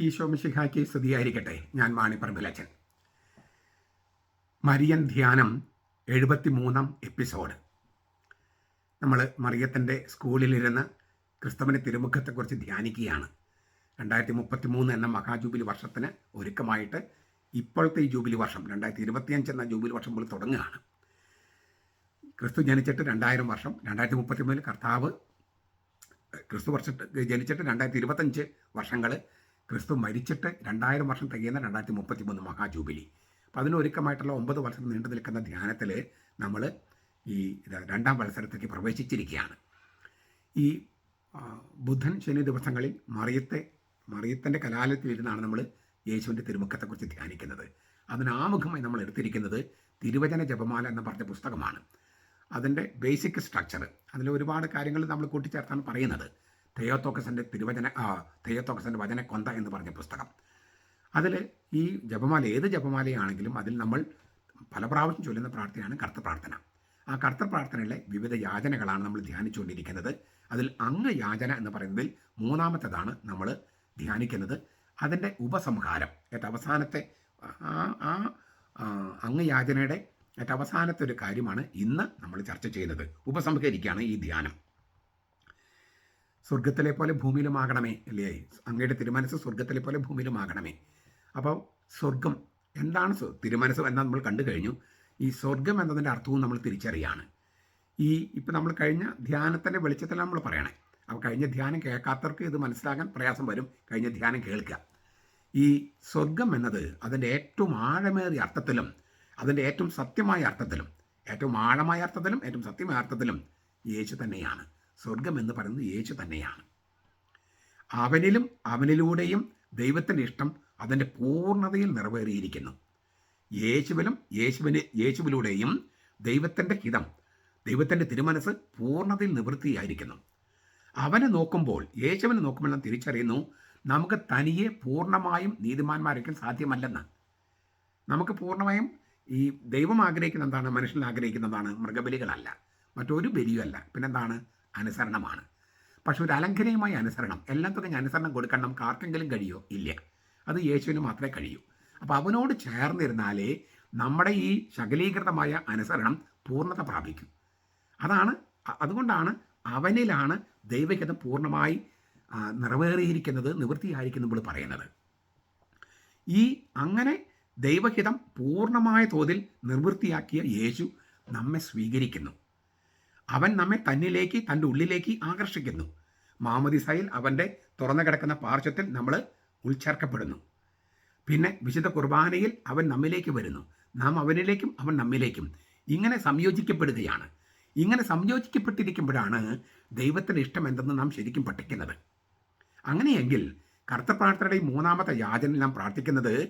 ഈശോ മിശിഹായ്ക്ക് സ്തുതിയായിരിക്കട്ടെ. ഞാൻ മാണി മാണിപ്പറമ്പിലച്ചൻ മരിയൻ ധ്യാനം എഴുപത്തി മൂന്നാം എപ്പിസോഡ്. നമ്മൾ മറിയത്തിന്റെ സ്കൂളിലിരുന്ന് ക്രിസ്തുവിന്റെ തിരുമുഖത്തെക്കുറിച്ച് ധ്യാനിക്കുകയാണ്. രണ്ടായിരത്തി മുപ്പത്തി മൂന്ന് എന്ന മഹാജൂബിലി വർഷത്തിന് ഒരുക്കമായിട്ട് ഇപ്പോഴത്തെ ഈ ജൂബിലി വർഷം രണ്ടായിരത്തി ഇരുപത്തിയഞ്ച് എന്ന ജൂബിലി വർഷം പോലെ തുടങ്ങുകയാണ്. ക്രിസ്തു ജനിച്ചിട്ട് രണ്ടായിരം വർഷം രണ്ടായിരത്തി മുപ്പത്തി മൂന്നിൽ കർത്താവ് ക്രിസ്തു വർഷത്ത് ജനിച്ചിട്ട് രണ്ടായിരത്തി ഇരുപത്തഞ്ച് വർഷങ്ങൾ ക്രിസ്തു മരിച്ചിട്ട് രണ്ടായിരം വർഷം തികയുന്ന രണ്ടായിരത്തി മുപ്പത്തി മൂന്ന് മഹാജൂബിലി അപ്പോൾ അതിനൊരുക്കമായിട്ടുള്ള ഒമ്പത് വർഷം നീണ്ടു നിൽക്കുന്ന ധ്യാനത്തിൽ നമ്മൾ ഈ രണ്ടാം മത്സരത്തേക്ക് പ്രവേശിച്ചിരിക്കുകയാണ്. ഈ ബുധൻ ശനി ദിവസങ്ങളിൽ മറിയത്തെ മറിയത്തിന്റെ കലാലയത്തിലിരുന്നാണ് നമ്മൾ യേശുവിന്റെ തിരുമുഖത്തെക്കുറിച്ച് ധ്യാനിക്കുന്നത്. അതിനാമുഖമായി നമ്മൾ എടുത്തിരിക്കുന്നത് തിരുവചന ജപമാല എന്ന് പറഞ്ഞ പുസ്തകമാണ്. അതിന്റെ ബേസിക് സ്ട്രക്ചർ അതിൽ ഒരുപാട് കാര്യങ്ങൾ നമ്മൾ കൂട്ടിച്ചേർത്താണ് പറയുന്നത്. തെയോത്തോക്കസിന്റെ തിരുവചന തെയ്യോത്തോക്കസിന്റെ തെയോത്തോക്കസിന്റെ വചന കൊന്ത എന്ന് പറഞ്ഞ പുസ്തകം. അതിൽ ഈ ജപമാല ഏത് ജപമാലയാണെങ്കിലും അതിൽ നമ്മൾ പല പ്രാവശ്യം ചൊല്ലുന്ന പ്രാർത്ഥനയാണ് കർത്ത പ്രാർത്ഥന ആ കർത്ത പ്രാർത്ഥനയിലെ വിവിധ യാചനകളാണ് നമ്മൾ ധ്യാനിച്ചുകൊണ്ടിരിക്കുന്നത്. അതിൽ അംഗ യാചന എന്ന് പറയുന്നതിൽ മൂന്നാമത്തേതാണ് നമ്മൾ ധ്യാനിക്കുന്നത്. അതിന്റെ ഉപസംഹാരം ഏറ്റവും അവസാനത്തെ ആ ആ ആ, അങ്ങ് യാചനയുടെ ഏറ്റവും അവസാനത്തെ ഒരു കാര്യമാണ് ഇന്ന് നമ്മൾ ചർച്ച ചെയ്യുന്നത്. ഉപസംഹരിക്കുകയാണ് ഈ ധ്യാനം. സ്വർഗത്തിലെ പോലെ ഭൂമിയിലുമാകണമേ അല്ലേ? അങ്ങയുടെ തിരുമനസ് സ്വർഗത്തിലെ പോലെ ഭൂമിയിലുമാകണമേ. അപ്പോൾ സ്വർഗം എന്താണ് തിരുമനസ് എന്നാൽ നമ്മൾ കണ്ടു കഴിഞ്ഞു. ഈ സ്വർഗം എന്നതിന്റെ അർത്ഥവും നമ്മൾ തിരിച്ചറിയാണ്. ഈ ഇപ്പം നമ്മൾ കഴിഞ്ഞ ധ്യാനത്തിന്റെ വെളിച്ചത്തിൽ നമ്മൾ പറയണേ. അപ്പോൾ കഴിഞ്ഞ ധ്യാനം കേൾക്കാത്തവർക്ക് ഇത് മനസ്സിലാക്കാൻ പ്രയാസം വരും. കഴിഞ്ഞ ധ്യാനം കേൾക്കുക. ഈ സ്വർഗം എന്നത് അതിന്റെ ഏറ്റവും ആഴമേറിയ അർത്ഥത്തിലും അതിന്റെ ഏറ്റവും സത്യമായ അർത്ഥത്തിലും ഏറ്റവും ആഴമായ അർത്ഥത്തിലും ഏറ്റവും സത്യമായ അർത്ഥത്തിലും യേശു തന്നെയാണ്. സ്വർഗം എന്ന് പറയുന്നത് യേശു തന്നെയാണ്. അവനിലും അവനിലൂടെയും ദൈവത്തിന്റെ ഇഷ്ടം അതിന്റെ പൂർണതയിൽ നിറവേറിയിരിക്കുന്നു. യേശുവിലും യേശുവിന് യേശുവിലൂടെയും ദൈവത്തിന്റെ ഹിതം ദൈവത്തിന്റെ തിരുമനസ് പൂർണതയിൽ നിവൃത്തിയായിരിക്കുന്നു. അവനെ നോക്കുമ്പോൾ യേശുവിനെ നോക്കുമ്പോൾ നാം തിരിച്ചറിയുന്നു നമുക്ക് തനിയെ പൂർണമായും നീതിമാന്മാരൊക്കെ സാധ്യമല്ലെന്ന്. നമുക്ക് പൂർണമായും ഈ ദൈവം ആഗ്രഹിക്കുന്ന എന്താണ്? മനുഷ്യൻ ആഗ്രഹിക്കുന്നതാണ്. മൃഗബലികളല്ല. മറ്റൊരു ബലിയുമല്ല. പിന്നെന്താണ്? അനുസരണമാണ്. പക്ഷെ ഒരു അലംഘനീയമായ അനുസരണം എല്ലാം തുകഞ്ഞ അനുസരണം കൊടുക്കാൻ നമുക്ക് ആർക്കെങ്കിലും കഴിയോ? ഇല്ല. അത് യേശുവിന് മാത്രമേ കഴിയൂ. അപ്പോൾ അവനോട് ചേർന്നിരുന്നാലേ നമ്മുടെ ഈ ശകലീകൃതമായ അനുസരണം പൂർണത പ്രാപിക്കും. അതാണ് അതുകൊണ്ടാണ് അവനിലാണ് ദൈവഹിതം പൂർണമായി നിറവേറിയിരിക്കുന്നത് നിവൃത്തിയായിരിക്കുന്നു നമ്മൾ പറയുന്നത്. ഈ അങ്ങനെ ദൈവഹിതം പൂർണമായ തോതിൽ നിർവൃത്തിയാക്കിയ യേശു നമ്മെ സ്വീകരിക്കുന്നു. അവൻ നമ്മെ തന്നിലേക്ക് തന്റെ ഉള്ളിലേക്ക് ആകർഷിക്കുന്നു. മാമദിസയിൽ അവന്റെ തുറന്നു കിടക്കുന്ന പാർശ്വത്തിൽ നമ്മൾ ഉൾച്ചേർക്കപ്പെടുന്നു. പിന്നെ വിശുദ്ധ കുർബാനയിൽ അവൻ നമ്മിലേക്ക് വരുന്നു. നാം അവനിലേക്കും അവൻ നമ്മിലേക്കും ഇങ്ങനെ സംയോജിക്കപ്പെടുകയാണ്. ഇങ്ങനെ സംയോജിക്കപ്പെട്ടിരിക്കുമ്പോഴാണ് ദൈവത്തിന്റെ ഇഷ്ടം എന്തെന്ന് നാം ശരിക്കും പഠിക്കുന്നത്. അങ്ങനെയെങ്കിൽ കർത്തപ്രാർത്ഥനയുടെ മൂന്നാമത്തെ യാചനയിൽ നാം പ്രാർത്ഥിക്കുന്നത്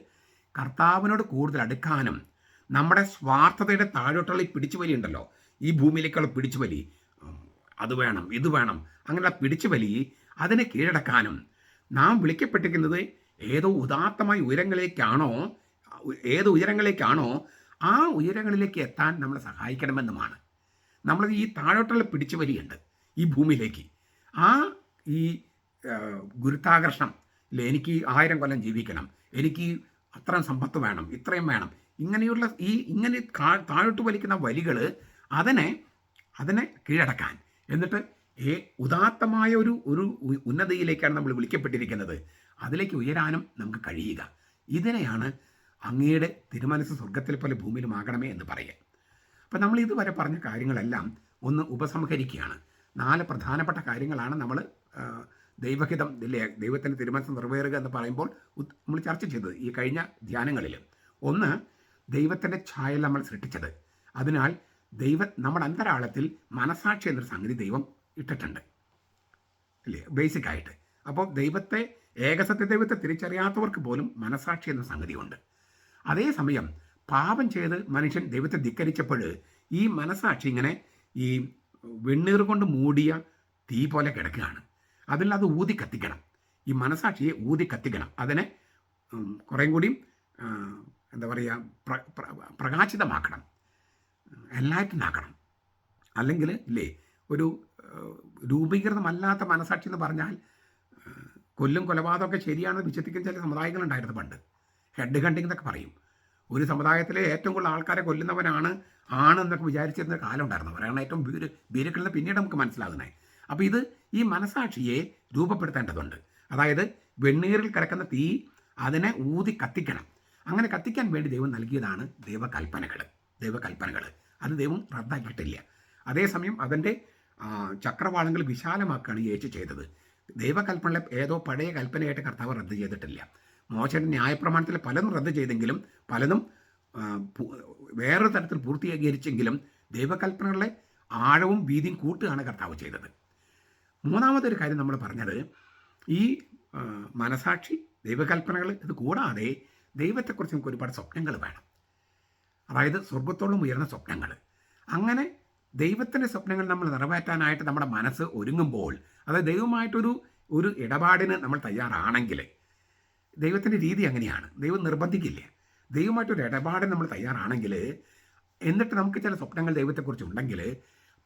കർത്താവിനോട് കൂടുതൽ അടുക്കാനും നമ്മുടെ സ്വാർത്ഥതയുടെ താഴോട്ടുള്ള പിടിച്ചു പിടിച്ചുവലി ഉണ്ടല്ലോ ഈ ഭൂമിയിലേക്കുള്ള പിടിച്ചുവലി വലി. അത് വേണം ഇത് വേണം. അങ്ങനെയുള്ള പിടിച്ചുവലി അതിനെ കീഴടക്കാനും നാം വിളിക്കപ്പെട്ടിരിക്കുന്നത് ഏതോ ഉദാത്തമായ ഉയരങ്ങളിലേക്കാണോ ഏത് ഉയരങ്ങളിലേക്കാണോ ആ ഉയരങ്ങളിലേക്ക് എത്താൻ നമ്മളെ സഹായിക്കണമെന്നുമാണ്. നമ്മൾ ഈ താഴോട്ടുള്ള പിടിച്ചു വലിയുണ്ട് ഈ ഭൂമിയിലേക്ക്. ആ ഈ ഗുരുത്താകർഷണം ഇല്ല എനിക്ക് ആയിരം കൊല്ലം ജീവിക്കണം എനിക്ക് അത്രയും സമ്പത്ത് വേണം ഇത്രയും വേണം. ഇങ്ങനെയുള്ള ഈ ഇങ്ങനെ താഴോട്ട് വലിക്കുന്ന വലികൾ അതിനെ അതിനെ കീഴടക്കാൻ. എന്നിട്ട് ഏ ഉദാത്തമായ ഒരു ഒരു ഉന്നതിയിലേക്കാണ് നമ്മൾ വിളിക്കപ്പെട്ടിരിക്കുന്നത്. അതിലേക്ക് ഉയരാനും നമുക്ക് കഴിയുക. ഇതിനെയാണ് അങ്ങയുടെ തിരുമനസ് സ്വർഗത്തിലെ പോലെ ഭൂമിയിലുമാകണമേ എന്ന് പറയുക. അപ്പം നമ്മൾ ഇതുവരെ പറഞ്ഞ കാര്യങ്ങളെല്ലാം ഒന്ന് ഉപസംഹരിക്കുകയാണ്. നാല് പ്രധാനപ്പെട്ട കാര്യങ്ങളാണ് നമ്മൾ ദൈവഹിതം ഇല്ലേ ദൈവത്തിന്റെ തിരുമനസ് നിറവേറുക എന്ന് പറയുമ്പോൾ നമ്മൾ ചർച്ച ചെയ്തത് ഈ കഴിഞ്ഞ ധ്യാനങ്ങളിൽ ഒന്ന് ദൈവത്തിന്റെ ഛായൽ നമ്മൾ സൃഷ്ടിച്ചത്. അതിനാൽ ദൈവ നമ്മുടെ അന്തരാളത്തിൽ മനസാക്ഷി എന്നൊരു സംഗതി ദൈവം ഇട്ടിട്ടുണ്ട്. അല്ലേ? ബേസിക് ആയിട്ട്. അപ്പോൾ ദൈവത്തെ ഏകസത്യ ദൈവത്തെ തിരിച്ചറിയാത്തവർക്ക് പോലും മനസാക്ഷി എന്ന സംഗതിയുണ്ട് അതേസമയം പാപം ചെയ്ത് മനുഷ്യൻ ദൈവത്തെ ധിക്കരിച്ചപ്പോൾ ഈ മനസാക്ഷി ഇങ്ങനെ ഈ വെണ്ണീർ കൊണ്ട് മൂടിയ തീ പോലെ കിടക്കുകയാണ്. അതിൽ അത് ഊതി കത്തിക്കണം. ഈ മനസാക്ഷിയെ ഊതി കത്തിക്കണം. അതിനെ കുറേ കൂടിയും എന്താ പറയുക പ്ര പ്ര- പ്രകാശിതമാക്കണം. എല്ലാറ്റിനാക്കണം. അല്ലെങ്കിൽ ഇല്ലേ ഒരു രൂപീകൃതമല്ലാത്ത മനസാക്ഷി എന്ന് പറഞ്ഞാൽ കൊല്ലും കൊലപാതകമൊക്കെ ശരിയാണെന്ന് വിശ്വസിക്കുന്ന ചില സമുദായങ്ങളുണ്ടായിരുന്നു പണ്ട്. ഹെഡ് ഹണ്ടിങ് എന്നൊക്കെ പറയും. ഒരു സമുദായത്തിലെ ഏറ്റവും കൂടുതൽ ആൾക്കാരെ കൊല്ലുന്നവനാണ് ആണെന്നൊക്കെ വിചാരിച്ചിരുന്ന കാലം ഉണ്ടായിരുന്നു അവരാണ് ഏറ്റവും വീര് വീരക്കളെന്ന് പിന്നീട് നമുക്ക് മനസ്സിലാകുന്നത്. അപ്പോൾ ഇത് ഈ മനസാക്ഷിയെ രൂപപ്പെടുത്തേണ്ടതുണ്ട്. അതായത് വെണ്ണീറിൽ കിടക്കുന്ന തീ അതിനെ ഊതി കത്തിക്കണം. അങ്ങനെ കത്തിക്കാൻ വേണ്ടി ദൈവം നൽകിയതാണ് ദൈവകൽപ്പനകൾ ദൈവകൽപ്പനകൾ അത് ദൈവം റദ്ദാക്കിയിട്ടില്ല. അതേസമയം അതിന്റെ ചക്രവാളങ്ങൾ വിശാലമാക്കുകയാണ് യേശു ചെയ്തത്. ദൈവകൽപ്പനയിലെ ഏതോ പഴയ കൽപ്പനയായിട്ട് കർത്താവ് റദ്ദ് ചെയ്തിട്ടില്ല. മോശയുടെ ന്യായപ്രമാണത്തിൽ പലതും റദ്ദ് ചെയ്തെങ്കിലും പലതും വേറൊരു തരത്തിൽ പൂർത്തീകരിച്ചെങ്കിലും ദൈവകൽപ്പനകളെ ആഴവും വീതിയും കൂട്ടുകയാണ് കർത്താവ് ചെയ്തത്. മൂന്നാമതൊരു കാര്യം നമ്മൾ പറഞ്ഞത് ഈ മനസാക്ഷി ദൈവകൽപ്പനകൾ ഇത് കൂടാതെ ദൈവത്തെക്കുറിച്ച് നമുക്ക് ഒരുപാട് സ്വപ്നങ്ങൾ വേണം. അതായത് സ്വർഗത്തോളം ഉയർന്ന സ്വപ്നങ്ങൾ. അങ്ങനെ ദൈവത്തിന്റെ സ്വപ്നങ്ങൾ നമ്മൾ നിറവേറ്റാനായിട്ട് നമ്മുടെ മനസ്സ് ഒരുങ്ങുമ്പോൾ അതായത് ദൈവമായിട്ടൊരു ഒരു ഇടപാടിന് നമ്മൾ തയ്യാറാണെങ്കിൽ ദൈവത്തിന്റെ രീതി അങ്ങനെയാണ്. ദൈവം നിർബന്ധിക്കില്ല. ദൈവമായിട്ടൊരു ഇടപാടിന് നമ്മൾ തയ്യാറാണെങ്കിൽ എന്നിട്ട് നമുക്ക് ചില സ്വപ്നങ്ങൾ ദൈവത്തെക്കുറിച്ച് ഉണ്ടെങ്കിൽ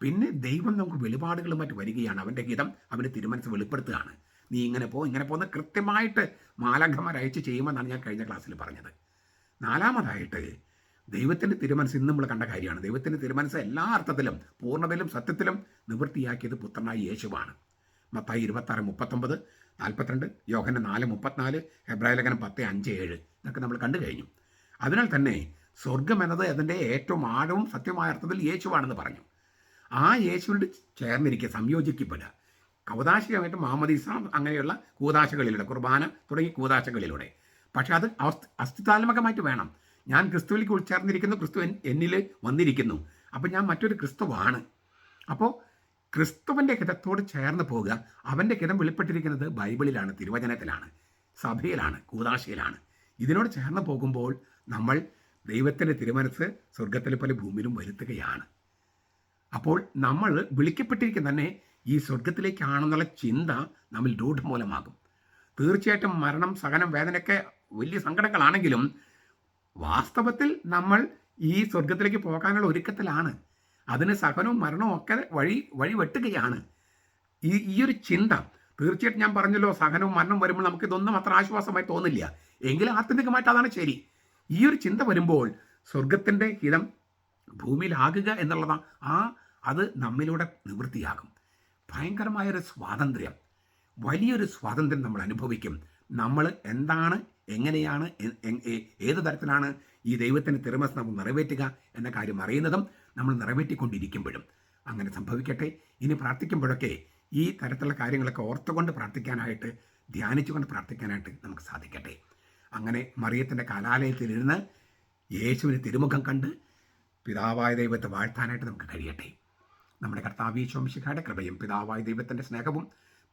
പിന്നെ ദൈവം നമുക്ക് വെളിപാടുകളുമായിട്ട് വരികയാണ്. അവന്റെ ഗീതം അവന്റെ തിരുമനസ് വെളിപ്പെടുത്തുകയാണ്. നീ ഇങ്ങനെ പോ ഇങ്ങനെ പോകുന്ന കൃത്യമായിട്ട് മാലാഖമാർ ചെയ്യുമെന്നാണ് ഞാൻ കഴിഞ്ഞ ക്ലാസ്സിൽ പറഞ്ഞത്. നാലാമതായിട്ട് ദൈവത്തിന്റെ തിരുമനസ് ഇന്ന് നമ്മൾ കണ്ട കാര്യമാണ്. ദൈവത്തിന്റെ തിരുമനസ് എല്ലാ അർത്ഥത്തിലും പൂർണതയിലും സത്യത്തിലും നിവൃത്തിയാക്കിയത് പുത്രനായ യേശുവാണ്. മത്തായി ഇരുപത്താറ് മുപ്പത്തൊമ്പത് നാൽപ്പത്തിരണ്ട് യോഹന നാല് മുപ്പത്തിനാല് ഹെബ്രായ ലേഖനം പത്ത് അഞ്ച് ഏഴ്. ഇതൊക്കെ നമ്മൾ കണ്ടു കഴിഞ്ഞു. അതിനാൽ തന്നെ സ്വർഗം എന്നത് അതിന്റെ ഏറ്റവും ആഴവും സത്യമായ അർത്ഥത്തിൽ യേശുവാണെന്ന് പറഞ്ഞു. ആ യേശുവിന്റെ ചേർന്നിരിക്കുക സംയോജിക്കപ്പെടുക. കവതാശികമായിട്ട് ഇസ്ലാം അങ്ങനെയുള്ള കൂതാശകളിലൂടെ കുർബാന തുടങ്ങിയ കൂതാശകളിലൂടെ. പക്ഷേ അത് അസ്ഥി അസ്ഥിതാത്മകമായിട്ട് വേണം. ഞാൻ ക്രിസ്തുവിലേക്ക് ഉൾച്ചേർന്നിരിക്കുന്നു ക്രിസ്തു എന്നിൽ വന്നിരിക്കുന്നു. അപ്പം ഞാൻ മറ്റൊരു ക്രിസ്തുവാണ്. അപ്പോൾ ക്രിസ്തുവിന്റെ ഹിതത്തോട് ചേർന്ന് പോവുക അവന്റെ ഹിതം വെളിപ്പെട്ടിരിക്കുന്നത് ബൈബിളിലാണ് തിരുവചനത്തിലാണ് സഭയിലാണ് കൂതാശയിലാണ്. ഇതിനോട് ചേർന്ന് പോകുമ്പോൾ നമ്മൾ ദൈവത്തിന്റെ തിരുമനസ് സ്വർഗത്തിലെ പോലെ ഭൂമിയിലും വരുത്തുകയാണ്. അപ്പോൾ നമ്മൾ വിളിക്കപ്പെട്ടിരിക്കുന്ന തന്നെ ഈ സ്വർഗത്തിലേക്കാണെന്നുള്ള ചിന്ത നമ്മൾ രൂഢമൂലമാകും. തീർച്ചയായിട്ടും മരണം സഹനം വേദനയൊക്കെ വലിയ സങ്കടങ്ങളാണെങ്കിലും വാസ്തവത്തിൽ നമ്മൾ ഈ സ്വർഗത്തിലേക്ക് പോകാനുള്ള ഒരുക്കത്തിലാണ്. അതിന് സഹനവും മരണവും ഒക്കെ വഴി വെട്ടുകയാണ്. ഈ ഈ ഒരു ചിന്ത തീർച്ചയായിട്ടും ഞാൻ പറഞ്ഞല്ലോ സഹനവും മരണം വരുമ്പോൾ നമുക്ക് ഇതൊന്നും അത്ര ആശ്വാസമായി തോന്നില്ല. എങ്കിലും ആത്യന്തികമായിട്ട് അതാണ് ശരി. ഈ ഒരു ചിന്ത വരുമ്പോൾ സ്വർഗത്തിന്റെ ഹിതം ഭൂമിയിലാകുക എന്നുള്ളതാണ് ആ അത് നമ്മിലൂടെ നിവൃത്തിയാകും. ഭയങ്കരമായൊരു സ്വാതന്ത്ര്യം. വലിയൊരു സ്വാതന്ത്ര്യം നമ്മൾ അനുഭവിക്കും. നമ്മൾ എന്താണ് എങ്ങനെയാണ് ഏത് തരത്തിലാണ് ഈ ദൈവത്തിന്റെ തിരുമസ് നമ്മൾ നിറവേറ്റുക എന്ന കാര്യം അറിയുന്നതും നമ്മൾ നിറവേറ്റിക്കൊണ്ടിരിക്കുമ്പോഴും. അങ്ങനെ സംഭവിക്കട്ടെ. ഇനി പ്രാർത്ഥിക്കുമ്പോഴൊക്കെ ഈ തരത്തിലുള്ള കാര്യങ്ങളൊക്കെ ഓർത്തുകൊണ്ട് പ്രാർത്ഥിക്കാനായിട്ട് ധ്യാനിച്ചുകൊണ്ട് പ്രാർത്ഥിക്കാനായിട്ട് നമുക്ക് സാധിക്കട്ടെ. അങ്ങനെ മറിയത്തിന്റെ കലാലയത്തിലിരുന്ന് യേശുവിന് തിരുമുഖം കണ്ട് പിതാവായ ദൈവത്തെ വാഴ്ത്താനായിട്ട് നമുക്ക് കഴിയട്ടെ. നമ്മുടെ കർത്താവ് കർത്താവീശോംശിഖയുടെ കൃപയും പിതാവായ ദൈവത്തിന്റെ സ്നേഹവും